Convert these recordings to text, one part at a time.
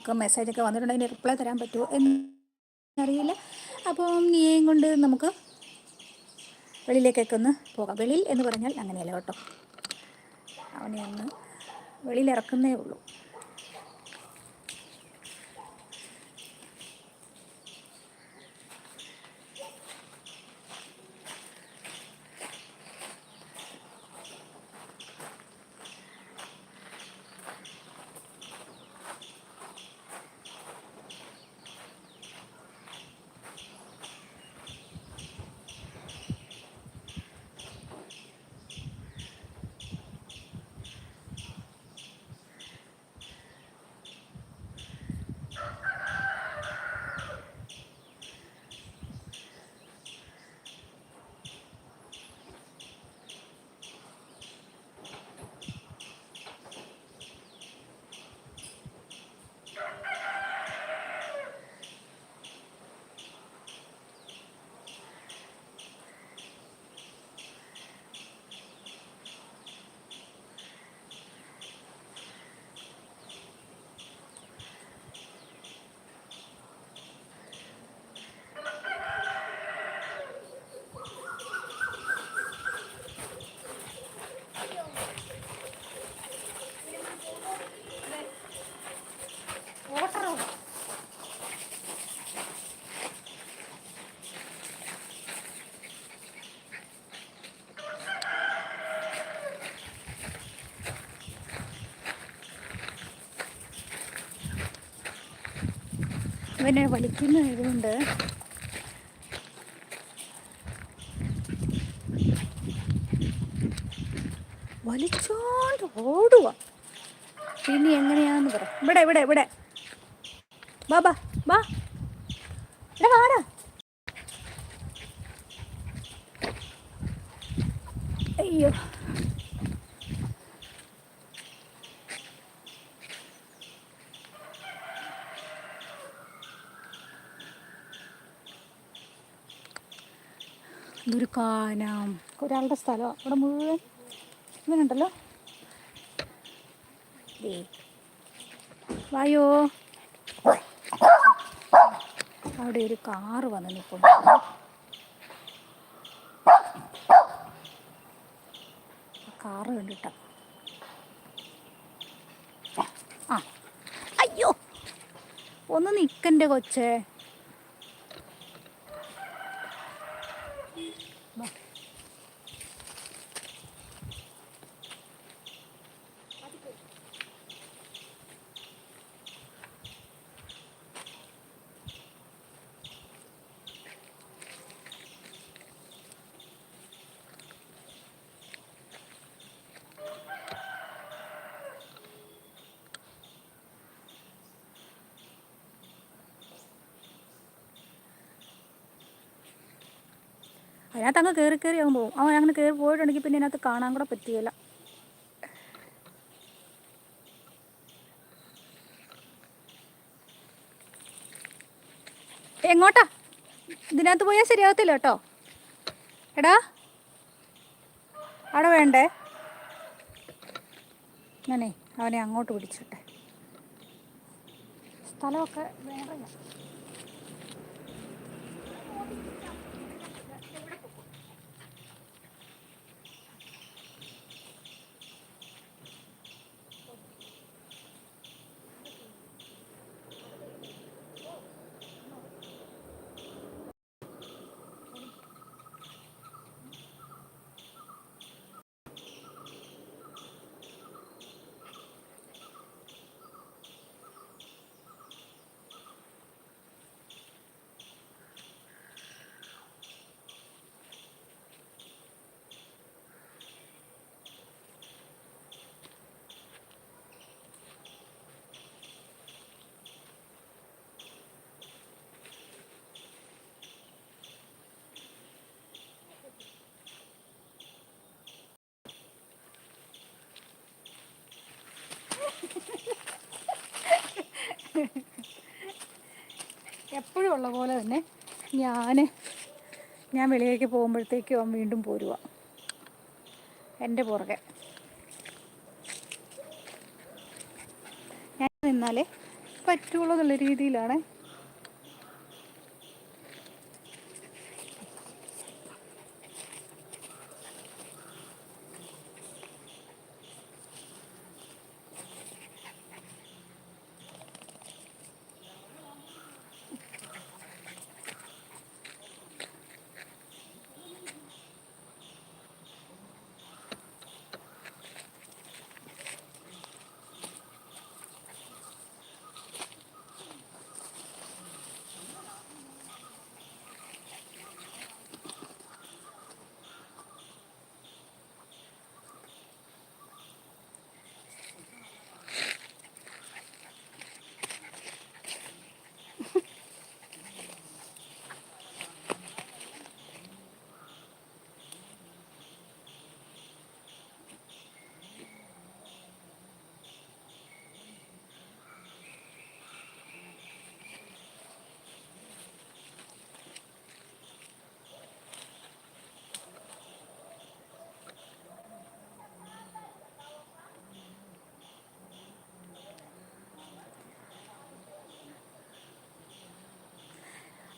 നമുക്ക് മെസ്സേജൊക്കെ വന്നിട്ടുണ്ടെങ്കിൽ റിപ്ലൈ തരാൻ പറ്റുമോ എന്നറിയില്ല. അപ്പോൾ നീയും കൊണ്ട് നമുക്ക് വെളിയിലേക്കൊക്കെ ഒന്ന് പോകാം. വെളിയിൽ എന്ന് പറഞ്ഞാൽ അങ്ങനെയല്ല കേട്ടോ. അവനെ ഒന്ന് വെളിയിൽ ഇറക്കുന്നേ ഉള്ളൂ. ഇവനെ വലിക്കുന്ന ഇതുകൊണ്ട് വലിച്ചോണ്ട് ഓടുക പിന്നെ എങ്ങനെയാന്ന് പറ. ഇവിടെ ഇവിടെ ഇവിടെ. ബാ ബാ ബാ ഇവിടെ വാടാ അയ്യോ ഇതൊരു കാനം. ഒരാളുടെ സ്ഥലം. അവിടെ മുഴുവൻ ഇവനുണ്ടല്ലോ വായോ. അവിടെ ഒരു കാറ് വന്ന് നിൽക്കുന്നു കാറ് കണ്ടിട്ട. ആ. അയ്യോ. ഒന്ന് നിൽക്കന്റെ കൊച്ചേ. അതിനകത്ത് അങ്ങ് കയറി കയറി അങ്ങ് പോകും. അവൻ അങ്ങനെ കയറി പോയിട്ടുണ്ടെങ്കിൽ പിന്നെ അതിനകത്ത് കാണാൻ കൂടെ പറ്റുകയില്ല എങ്ങോട്ടാ? ഇതിനകത്ത് പോയാൽ ശരിയാകത്തില്ല കേട്ടോ. എടാ. അവിടെ വേണ്ടേ? ഞാനേ അവനെ അങ്ങോട്ട് പിടിച്ചിട്ടെ സ്ഥലമൊക്കെ വേറെയാ. എപ്പോഴും ഉള്ള പോലെ തന്നെ ഞാൻ ഞാൻ വെളിയിലേക്ക് പോകുമ്പോഴത്തേക്കും അവൻ വീണ്ടും പോരുക എന്റെ പുറകെ. ഞാൻ നിന്നാലേ പറ്റുള്ളൂ എന്നുള്ള രീതിയിലാണ്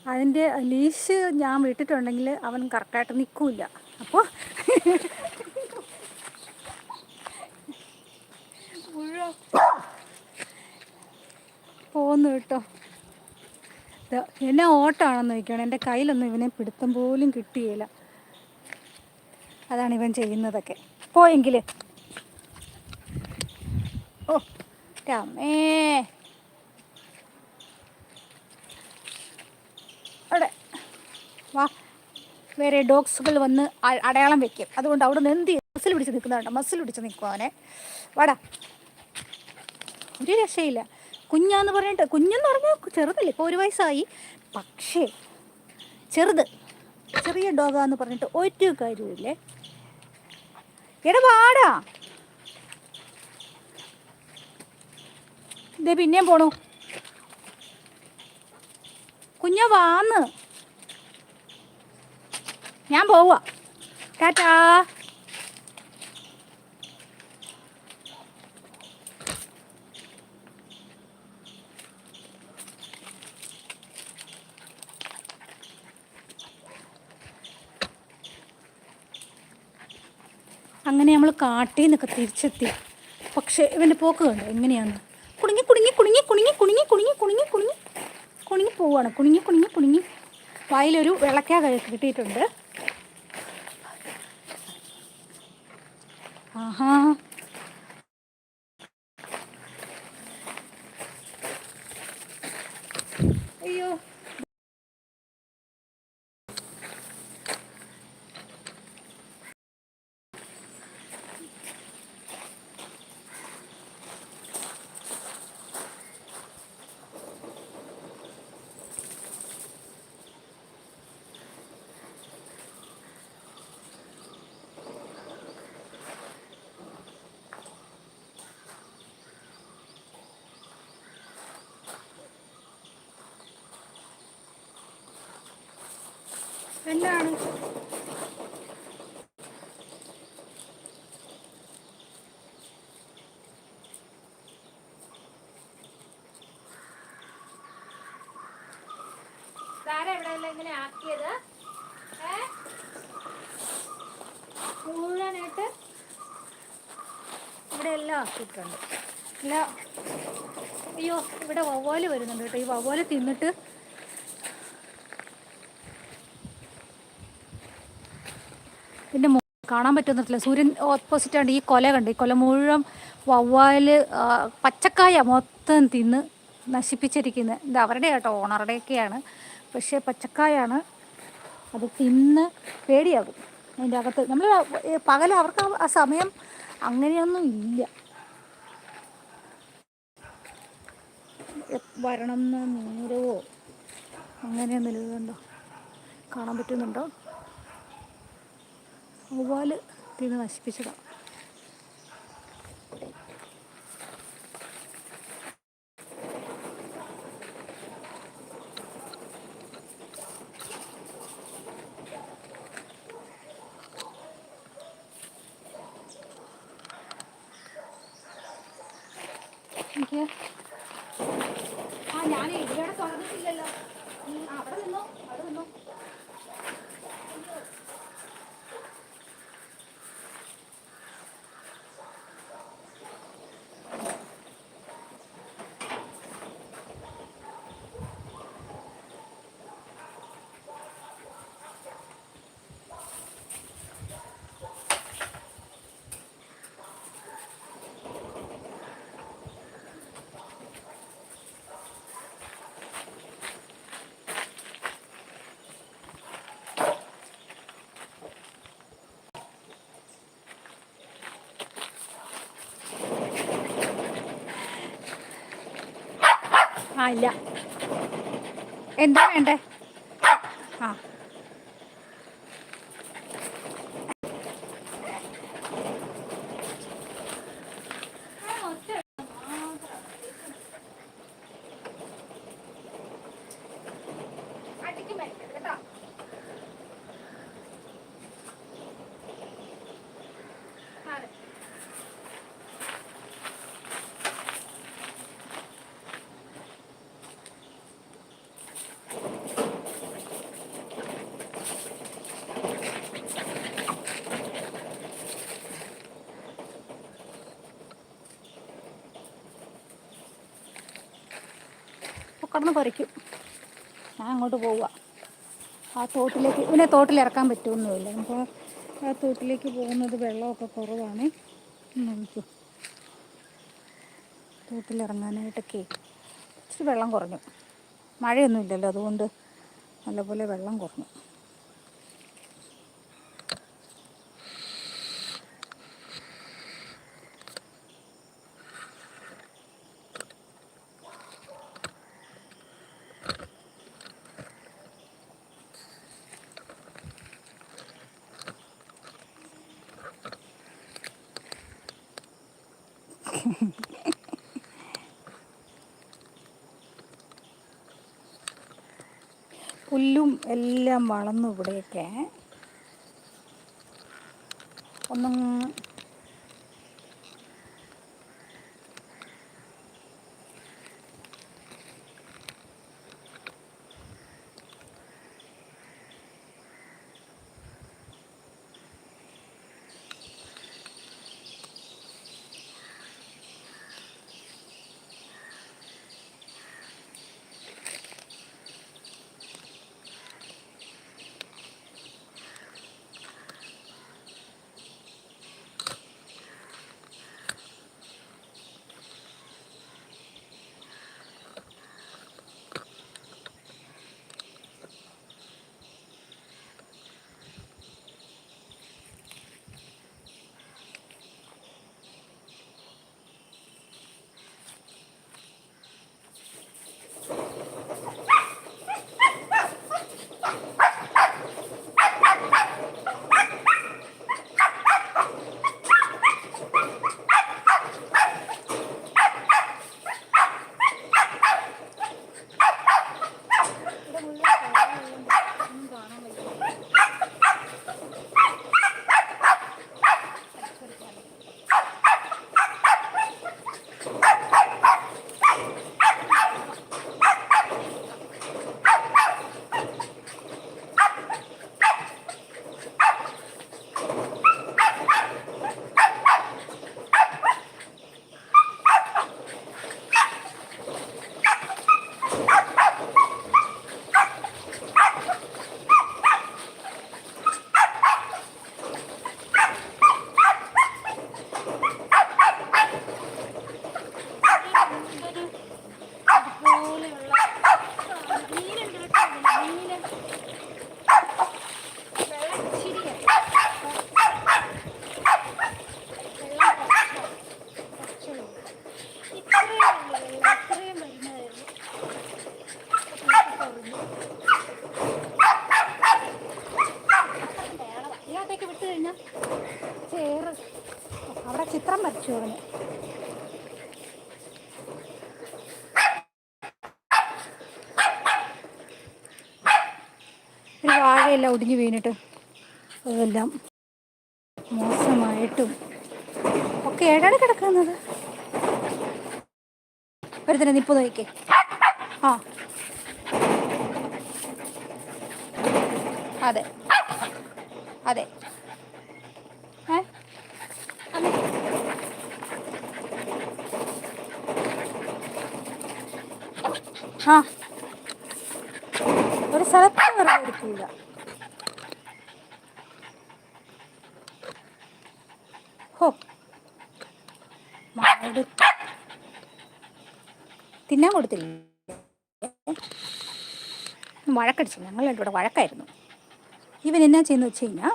അതിന്റെ ലീഷ് ഞാൻ വിട്ടിട്ടുണ്ടെങ്കിൽ അവൻ കറക്റ്റായിട്ട് നിൽക്കില്ല അപ്പോൾ പോന്നു കേട്ടോ. എന്നെ ഓട്ടമാണെന്ന് നോക്കണം എന്റെ കയ്യിലൊന്നും ഇവനെ പിടുത്തം പോലും കിട്ടിയില്ല അതാണ് ഇവൻ ചെയ്യുന്നതൊക്കെ. പോയെങ്കിൽ ഓ രമേ അവിടെ വാ വേറെ ഡോഗ്സുകൾ വന്ന് അടയാളം വെക്കും. അതുകൊണ്ട് അവിടെ നിന്ന് എന്ത് ചെയ്യും? മസിൽ പിടിച്ച് നിൽക്കുന്നതാണ് മസിൽ പിടിച്ച് നിൽക്കും അവനെ. വട. ഒരു രക്ഷയില്ല. കുഞ്ഞാന്ന് പറഞ്ഞിട്ട് കുഞ്ഞെന്ന് പറഞ്ഞാൽ ചെറുതല്ലേ? ഇപ്പോൾ ഒരു വയസ്സായി. പക്ഷേ ചെറുത്. ചെറിയ ഡോഗാന്ന് പറഞ്ഞിട്ട് ഒരു കാര്യമില്ലേ എടപാടാ ഇതേ പിന്നെയും പോണു. കുഞ്ഞ വാന്ന്. ഞാൻ പോവാ ടാറ്റാ. അങ്ങനെ നമ്മൾ കാട്ടിൽ നിന്നൊക്കെ തിരിച്ചെത്തി. പക്ഷേ ഇവന്റെ പോക്ക് കണ്ടു? എങ്ങനെയാന്ന്? കുടുങ്ങി കുടുങ്ങി കുടുങ്ങി കുടുങ്ങി കുടുങ്ങി കുടുങ്ങി കുടുങ്ങി കുടുങ്ങി. കുടുങ്ങി പോവുകയാണ് കുടുങ്ങി കുടുങ്ങി കുടുങ്ങി. വായിലൊരു വിളക്കാ കിട്ടിയിട്ടുണ്ട്. Huh. എന്താണ്? ഇങ്ങനെ ആക്കിയത് ആക്കിയിട്ടുണ്ട്. അയ്യോ ഇവിടെ വവ്വാൽ വരുന്നുണ്ട് കേട്ടോ. ഈ വവ്വാൽ തിന്നിട്ട് ഇതിന്റെ മു- കാണാൻ പറ്റുന്നില്ല സൂര്യൻ ഓപ്പോസിറ്റ് ആണ് ഈ കൊല കണ്ട് ഈ കൊല മുഴുവൻ വവ്വാൽ പച്ചക്കായ മൊത്തം തിന്ന് നശിപ്പിച്ചിരിക്കുന്നത് ഇത് അവരുടെ കേട്ടോ ഓണറുടെയൊക്കെയാണ്. പക്ഷേ പച്ചക്കായാണ് അത് തിന്ന് പേടിയാകും. അതിന്റെ അകത്ത് നമ്മൾ പകൽ അവർക്ക് ആ സമയം അങ്ങനെയൊന്നും ഇല്ല. വരണം എന്ന് നീരവോ അങ്ങനെയൊന്നും ഇതുണ്ടോ? കാണാൻ പറ്റുന്നുണ്ടോ? വവ്വാൽ തിന്ന് നശിപ്പിച്ചതാണ്. ആ ഇല്ല. എന്താ വേണ്ടേ ആ കടന്ന് പറിക്കും. ഞാൻ അങ്ങോട്ട് പോവുക. ആ തോട്ടിലേക്ക് ഇവനെ തോട്ടിലിറക്കാൻ പറ്റുമൊന്നുമില്ല അപ്പോൾ ആ തോട്ടിലേക്ക് പോകുന്നത് വെള്ളമൊക്കെ കുറവാണ്. നോക്കൂ. തോട്ടിലിറങ്ങാനായിട്ടൊക്കെ ഇച്ചിരി വെള്ളം കുറഞ്ഞു. മഴയൊന്നുമില്ലല്ലോ അതുകൊണ്ട് നല്ലപോലെ വെള്ളം കുറഞ്ഞു. എല്ലാം വളർന്നു ഇവിടെയൊക്കെ. ഒടിഞ്ഞു വീണിട്ട് അതെല്ലാം മോശമായിട്ടും ഒക്കെ ഏടാണ് കിടക്കുന്നത്. ഒരുത്തന്നെ നിപ്പ് നോക്കേ ആ. അതെ. അതെ. ഒരു സ്ഥലത്ത് വെറുതെ തിന്നാൻ കൊടുത്തില്ല? വഴക്കടിച്ചു. ഞങ്ങൾ ഇവിടെ വഴക്കായിരുന്നു. ഇവൻ എന്നാ ചെയ്യുന്നു വെച്ച് കഴിഞ്ഞാൽ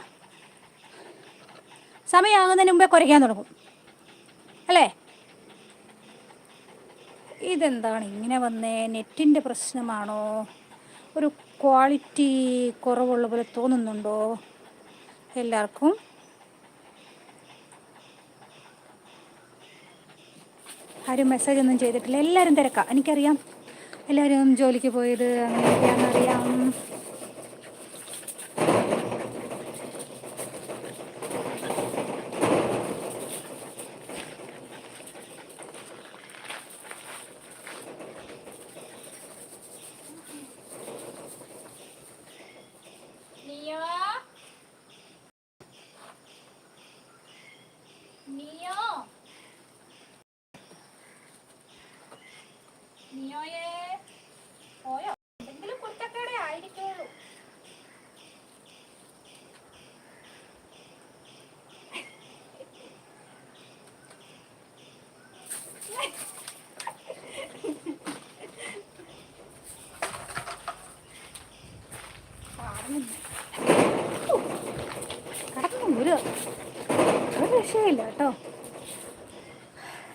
സമയമാകുന്നതിന് മുമ്പേ കുറയ്ക്കാൻ തുടങ്ങും. അല്ലേ? ഇതെന്താണ് ഇങ്ങനെ വന്നേ? നെറ്റിന്റെ പ്രശ്നമാണോ? ഒരു ക്വാളിറ്റി കുറവുള്ള പോലെ തോന്നുന്നുണ്ടോ? എല്ലാവർക്കും ആരും മെസ്സേജ് ഒന്നും ചെയ്തിട്ടില്ല. എല്ലാവരും തിരക്കാം. എനിക്കറിയാം. എല്ലാവരും ജോലിക്ക് പോയത് അങ്ങനെയൊക്കെയാണെന്നറിയാം നിയോ നിയോ നിയോയേ പോയോ എന്തെങ്കിലും കുറ്റക്കേടെ ആയിരിക്കുള്ളൂ കിടക്കുന്നു. ഒരു രക്ഷയില്ല കേട്ടോ.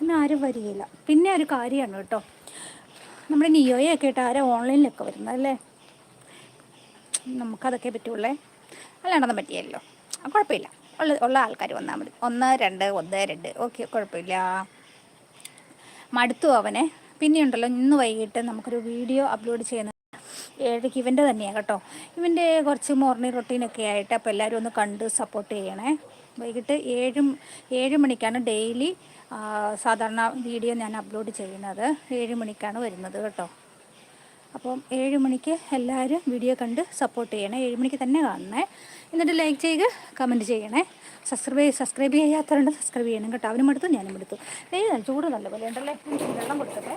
ഇന്നാരും വരികയില്ല. പിന്നെ ഒരു കാര്യമാണ് കേട്ടോ. നമ്മുടെ നിയോയൊക്കെ ആയിട്ട് ആരും ഓൺലൈനിലൊക്കെ വരുന്നത് അല്ലേ? നമുക്കതൊക്കെ പറ്റുള്ളേ? അല്ലാണ്ടൊന്നും പറ്റിയല്ലോ കുഴപ്പമില്ല. ഉള്ള ഉള്ള ആൾക്കാർ വന്നാൽ മതി. ഒന്ന് രണ്ട് ഒന്ന് രണ്ട്. ഓക്കെ കുഴപ്പമില്ല. മടുത്തു അവനെ. പിന്നെയുണ്ടല്ലോ ഇന്ന് വൈകിട്ട് നമുക്കൊരു വീഡിയോ അപ്ലോഡ് ചെയ്യുന്ന ഏഴരയ്ക്ക് ഇവന്റെ തന്നെയാണ് കേട്ടോ. ഇവന്റെ കുറച്ച് മോർണിംഗ് റൊട്ടീനൊക്കെ ആയിട്ട് അപ്പോൾ എല്ലാവരും ഒന്ന് കണ്ട് സപ്പോർട്ട് ചെയ്യണേ. വൈകിട്ട് ഏഴും ഏഴ് മണിക്കാണ് ഡെയിലി സാധാരണ വീഡിയോ ഞാൻ അപ്ലോഡ് ചെയ്യുന്നത്. ഏഴ് മണിക്കാണ് വരുന്നത് കേട്ടോ. അപ്പം ഏഴ് മണിക്ക് എല്ലാവരും വീഡിയോ കണ്ട് സപ്പോർട്ട് ചെയ്യണേ. ഏഴ് മണിക്ക് തന്നെ കാണണേ. എന്നിട്ട് ലൈക്ക് ചെയ്യുക കമന്റ് ചെയ്യണേ. സബ്സ്ക്രൈബ് സബ്സ്ക്രൈബ് ചെയ്യാത്തവരുണ്ട് സബ്സ്ക്രൈബ് ചെയ്യണം കേട്ടോ. അവനും എടുത്തു ഞാനും എടുത്തു. ചൂട് നല്ല പോലെ ഉണ്ടല്ലേ? വെള്ളം കൊടുക്കട്ടെ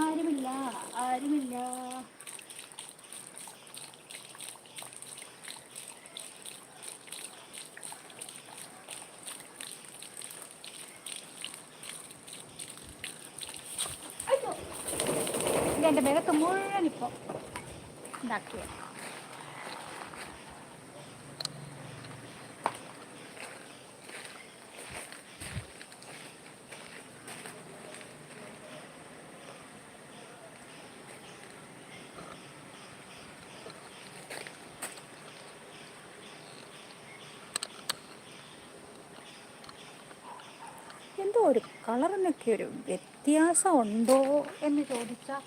ആരുമില്ല ആരുമില്ല. എന്റെ ബേഗത്ത് മുഴുവൻ ഇപ്പോൾ ഇതാക്കിയ എന്തോ ഒരു കളറിനൊക്കെ ഒരു വ്യത്യാസം ഉണ്ടോ എന്ന് ചോദിച്ചാൽ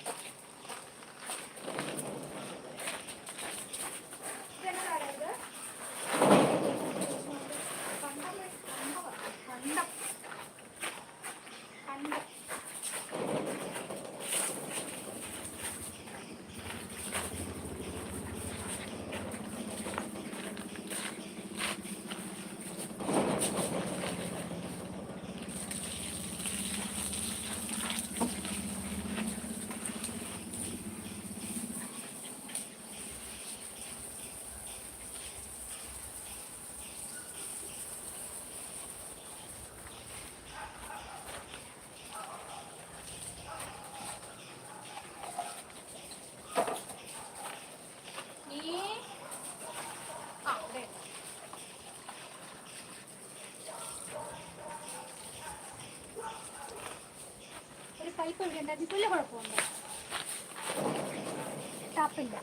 ഉണ്ടായിരുന്നു വലിയ കുഴപ്പമുണ്ടോ ടാപ്പില്ല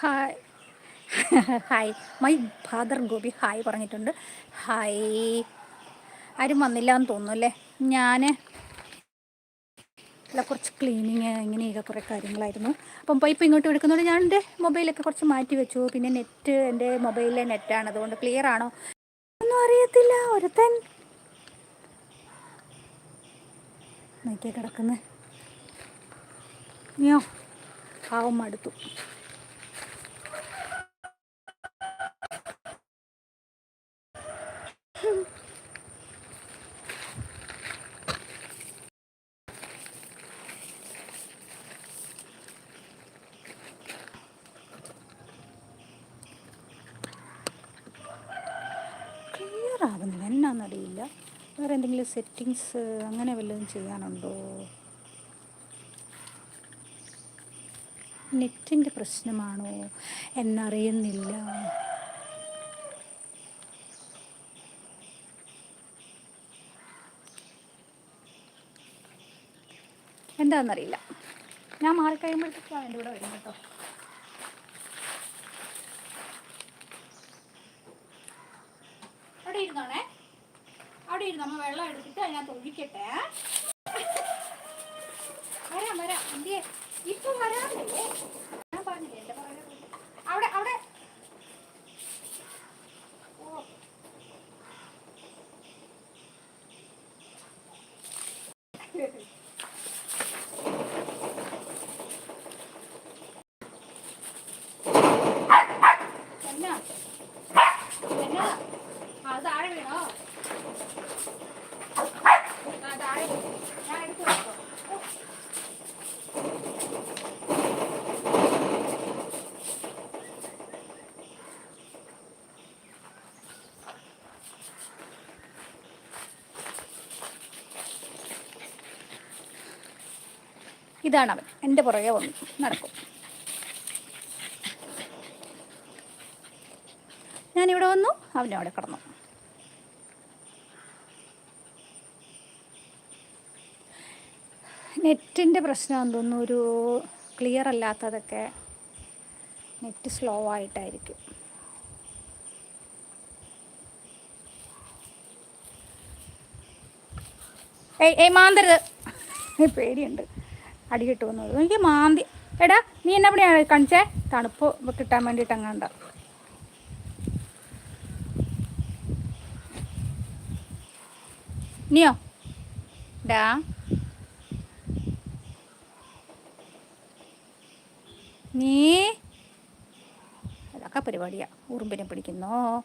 hi. Hi. My father Gopi hi പറഞ്ഞിട്ടുണ്ട്. ഹായ്. ആരും വന്നില്ല എന്ന് തോന്നുന്നു അല്ലേ? ഞാൻ അല്ല കുറച്ച് ക്ലീനിങ് ഇങ്ങനെയൊക്കെ കുറേ കാര്യങ്ങളായിരുന്നു. അപ്പം പൈപ്പ് ഇങ്ങോട്ട് എടുക്കുന്നതുകൊണ്ട് ഞാൻ എന്റെ മൊബൈലൊക്കെ കുറച്ച് മാറ്റി വെച്ചു. പിന്നെ നെറ്റ് എന്റെ മൊബൈലിലെ നെറ്റാണ് അതുകൊണ്ട് ക്ലിയർ ആണോ? ഒന്നും അറിയത്തില്ല. ഒരുത്തൻ നോക്കിയാൽ കിടക്കുന്നത് ഞാൻ പാവം മടുത്തു ക്ലിയർ ആകുന്നില്ല എന്നാന്നറിയില്ല വേറെ എന്തെങ്കിലും സെറ്റിങ്സ് അങ്ങനെ വല്ലതും ചെയ്യാനുണ്ടോ? നെറ്റിന്റെ പ്രശ്നമാണോ? എന്നറിയുന്നില്ല. എന്താണെന്നറിയില്ല ഞാൻ മാറിക്കഴിയുമ്പോഴത്തേക്കാണ് എന്റെ കൂടെ വരും കേട്ടോ. അവിടെ ഇരുന്നോണേ? അവിടെ ഇരുന്ന് അമ്മ വെള്ളം എടുത്തിട്ട് അതിനകത്ത് ഒഴിക്കട്ടെ. വരാം വരാം. ഇപ്പൊ വരാമല്ലേ ഞാൻ പറഞ്ഞില്ലേ എന്റെ പുറകെ അവിടെ അവിടെ ഓ എന്നാ എന്നാ ആ താഴെ വീണോ ആ താഴെ വീണു. ഞാൻ എടുത്തു വെച്ചോ. ഓ. ഇതാണ് അവൻ എന്റെ പുറകെ വന്നു. നടക്കും. ഞാനിവിടെ വന്നു. അവനവിടെ കിടന്നു. നെറ്റിന്റെ പ്രശ്നം തോന്നുന്നു. ഒരു ക്ലിയർ അല്ലാത്തതൊക്കെ നെറ്റ് സ്ലോ ആയിട്ടായിരിക്കും. ഏയ് ഏയ് മാന്തരുത്. പേടിയുണ്ട്. അടി കിട്ടുമെന്നത് എനിക്ക് മാന്തി. എടാ നീ എന്നെ എവിടെയാണ് കാണിച്ചേ? തണുപ്പ് കിട്ടാൻ വേണ്ടിയിട്ട് അങ്ങാണ്ട നീയോ? ഡാ. നീ? അതൊക്കെ പരിപാടിയാ. ഉറുമ്പിനെ പിടിക്കുന്നോ?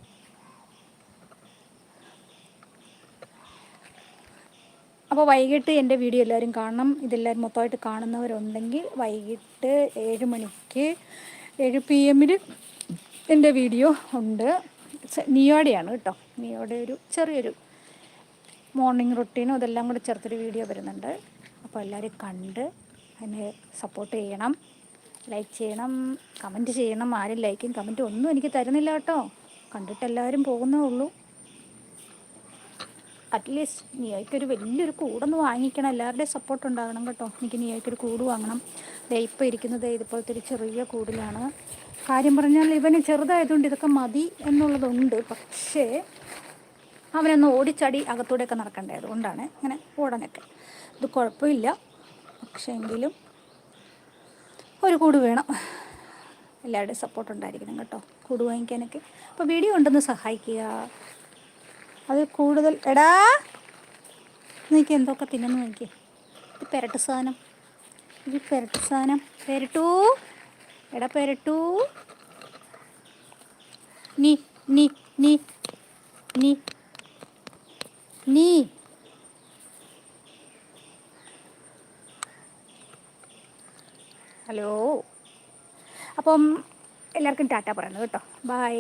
അപ്പോൾ വൈകിട്ട് എന്റെ വീഡിയോ എല്ലാവരും കാണണം. ഇതെല്ലാവരും മൊത്തമായിട്ട് കാണുന്നവരുണ്ടെങ്കിൽ വൈകിട്ട് ഏഴ് മണിക്ക് ഏഴ് പി എമ്മിൽ എന്റെ വീഡിയോ ഉണ്ട്. നിയോടെയാണ് കേട്ടോ. നിയോടെ ഒരു ചെറിയൊരു മോർണിംഗ് റൊട്ടീനും ഇതെല്ലാം കൂടെ ചേർത്തൊരു വീഡിയോ വരുന്നുണ്ട്. അപ്പോൾ എല്ലാവരും കണ്ട് എന്നെ സപ്പോർട്ട് ചെയ്യണം. ലൈക്ക് ചെയ്യണം. കമന്റ് ചെയ്യണം. ആരും ലൈക്കും കമന്റും ഒന്നും എനിക്ക് തരുന്നില്ല കേട്ടോ. കണ്ടിട്ട് എല്ലാവരും പോകുന്നേ ഉള്ളൂ. അറ്റ്ലീസ്റ്റ് നിയോയ്ക്കൊരു വലിയൊരു കൂടൊന്ന് വാങ്ങിക്കണം. എല്ലാവരുടെയും സപ്പോർട്ട് ഉണ്ടാകണം കേട്ടോ. എനിക്ക് ഒരു കൂട് വാങ്ങണം. ദേ ഇപ്പോൾ ഇരിക്കുന്നത് ഇതുപോലത്തെ ഒരു ചെറിയ കൂടിലാണ്. കാര്യം പറഞ്ഞാൽ ഇവന് ചെറുതായതുകൊണ്ട് ഇതൊക്കെ മതി എന്നുള്ളതുണ്ട്. പക്ഷേ അവനൊന്ന് ഓടിച്ചടി അകത്തൂടെയൊക്കെ നടക്കണ്ടേ? അതുകൊണ്ടാണ് ഇങ്ങനെ ഓടാനൊക്കെ. ഇത് കുഴപ്പമില്ല. പക്ഷേ എങ്കിലും ഒരു കൂട് വേണം. എല്ലാവരുടെയും സപ്പോർട്ട് ഉണ്ടായിരിക്കണം കേട്ടോ. കൂട് വാങ്ങിക്കാനൊക്കെ. അപ്പോൾ വീഡിയോ ഉണ്ടെന്ന് സഹായിക്കുക. അത് കൂടുതൽ എടാ! നിനക്ക് എന്തൊക്കെ തിന്നുന്നു നോക്കി ഇത് പെരട്ട് സാധനം. ഇത് പെരട്ട് സാധനം. പെരട്ടു. എടാ പെരട്ടു. നീ നീ നീ നീ നീ. ഹലോ. അപ്പം എല്ലാവർക്കും ടാറ്റ പറയുന്നത് കേട്ടോ. ബൈ.